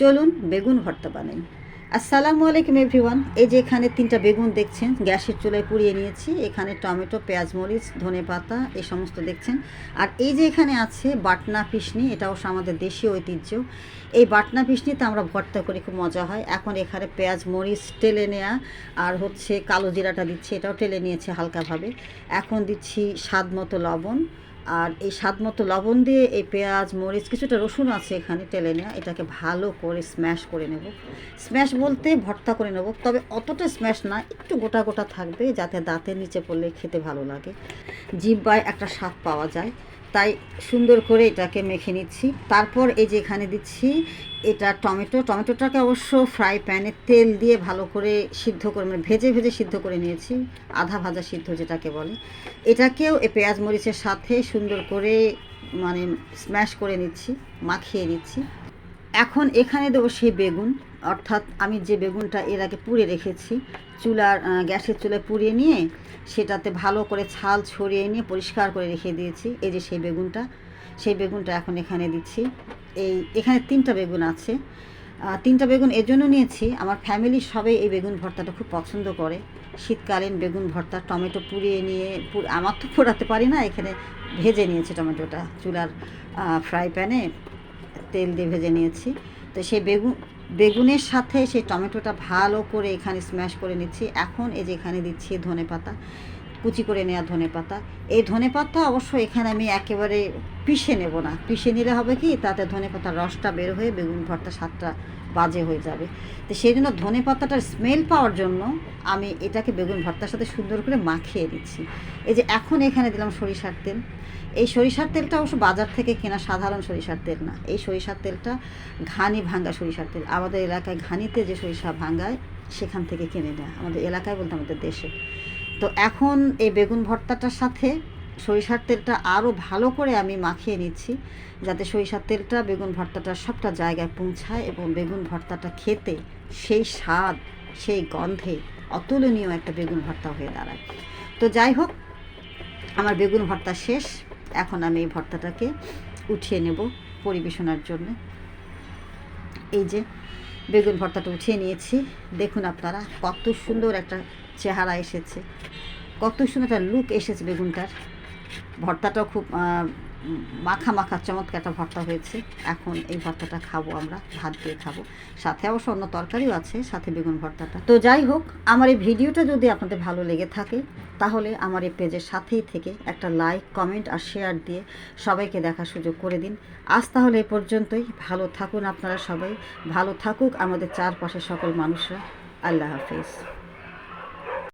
চলুন বেগুন ভর্তা বানাই। আসসালামু আলাইকুম এভরিওয়ান। এই যে এখানে তিনটা বেগুন দেখছেন, গ্যাসের চুলায় পুড়িয়ে নিয়েছি। এখানে টমেটো, পেঁয়াজ, মরিচ, ধনে পাতা, এই সমস্ত দেখছেন। আর এই যে এখানে আছে বাটনা পিসনি, এটা অবশ্য আমাদের দেশীয় ঐতিহ্য। এই বাটনা পিসনিতে আমরা ভর্তা করি, খুব মজা হয়। এখন এখানে পেঁয়াজ, মরিচ টেলে নেওয়া আর হচ্ছে কালো জিরাটা দিচ্ছি, এটাও টেলে নিয়েছে হালকাভাবে। এখন দিচ্ছি স্বাদ মতো লবণ। আর এই স্বাদ মতো লবণ দিয়ে এই পেঁয়াজ, মরিচ, কিছুটা রসুন আছে এখানে টেলে নেওয়া এটাকে ভালো করে স্ম্যাশ করে নেব। স্ম্যাশ বলতে ভর্তা করে নেব, তবে অতটা স্ম্যাশ না, একটু গোটা গোটা থাকবে, যাতে দাঁতের নিচে পড়লে খেতে ভালো লাগে। জিব্বায় একটা স্বাদ পাওয়া যায়। তাই সুন্দর করে এটাকে মেখে নিচ্ছি। তারপর এই যে এখানে দিচ্ছি, এটা টমেটো। টমেটোটাকে অবশ্য ফ্রাই প্যানে তেল দিয়ে ভালো করে সিদ্ধ করে মানে ভেজে ভেজে সিদ্ধ করে নিয়েছি, আধা ভাজা সিদ্ধ যেটাকে বলে। এটাকেও এ পেঁয়াজ মরিচের সাথে সুন্দর করে মানে স্ম্যাশ করে নিচ্ছি, মাখিয়ে নিচ্ছি। এখন এখানে দেবো সেই বেগুন। অর্থাৎ আমি যে বেগুনটা এর আগে পুড়ে রেখেছি, চুলার গ্যাসের চুলায় পুড়িয়ে নিয়ে সেটাতে ভালো করে ছাল ছড়িয়ে নিয়ে পরিষ্কার করে রেখে দিয়েছি, এই যে সেই বেগুনটা। সেই বেগুনটা এখন এখানে দিচ্ছি। এই, এখানে তিনটা বেগুন আছে। তিনটা বেগুন এর জন্য নিয়েছি। আমার ফ্যামিলির সবাই এই বেগুন ভর্তাটা খুব পছন্দ করে। শীতকালীন বেগুন ভর্তা, টমেটো পুড়িয়ে নিয়ে আমার তো পোড়াতে পারি না, এখানে ভেজে নিয়েছি টমেটোটা চুলার ফ্রাই প্যানে। তেল দিয়ে ভেজে নিয়েছি। তো সেই বেগুন, বেগুনের সাথে সেই টমেটোটা ভালো করে এখানে স্ম্যাশ করে নিচ্ছি। এখন এই যে এখানে দিচ্ছি ধনে পাতা কুচি করে নেওয়া ধনে পাতা। এই ধনে পাতা অবশ্য এখানে আমি একেবারে পিষে নেব না। পিষে নিলে হবে কি? তাতে ধনে পাতার রসটা বের হয়ে বেগুন ভর্তা স্বাদটা বাজে হয়ে যাবে। তো সেই জন্য ধনে পাতাটার স্মেল পাওয়ার জন্য আমি এটাকে বেগুন ভর্তার সাথে সুন্দর করে মাখিয়ে দিচ্ছি এই যে এখন এখানে দিলাম সরিষার তেল। এই সরিষার তেলটা অবশ্য বাজার থেকে কেনা সাধারণ সরিষার তেল না। এই সরিষার তেলটা ঘানি ভাঙ্গা সরিষার তেল। আমাদের এলাকায় ঘানিতে যে সরিষা ভাঙ্গায়, সেখান থেকে কিনে নেয়। আমাদের এলাকায় বলতে আমাদের দেশে। তো এখন এই বেগুন ভর্তাটার সাথে সরিষার তেলটা আরও ভালো করে আমি মাখিয়ে নিচ্ছি, যাতে সরিষার তেলটা বেগুন ভর্তাটা সবটা জায়গায় পৌঁছায় এবং বেগুন ভর্তাটা খেতে সেই স্বাদ, সেই গন্ধে অতুলনীয় একটা বেগুন ভর্তা হয়ে দাঁড়ায়। তো যাই হোক, আমার বেগুন ভর্তা শেষ। এখন আমি এই ভর্তাটাকে উঠিয়ে নেব পরিবেশনার জন্য। এই যে বেগুন ভর্তাটা উঠিয়ে নিয়েছি। দেখুন আপনারা, কত সুন্দর একটা চেহারা এসেছে। কত সুন্দর একটা লুক এসেছে বেগুনটার। ভর্তাটাও খুব মাখা মাখা, চমৎকার একটা ভর্তা হয়েছে। এখন এই ভর্তাটা খাব আমরা, ভাত দিয়ে খাব। সাথে অবশ্য অন্য তরকারিও আছে, সাথে বেগুন ভর্তাটা। তো যাই হোক, আমার এই ভিডিওটা যদি আপনাদের ভালো লেগে থাকে, তাহলে আমার এই পেজের সাথেই থেকে একটা লাইক, কমেন্ট আর শেয়ার দিয়ে সবাইকে দেখার সুযোগ করে দিন। আজ তাহলে এ পর্যন্তই। ভালো থাকুন আপনারা সবাই। ভালো থাকুক আমাদের চারপাশের সকল মানুষরা। আল্লাহ হাফিজ।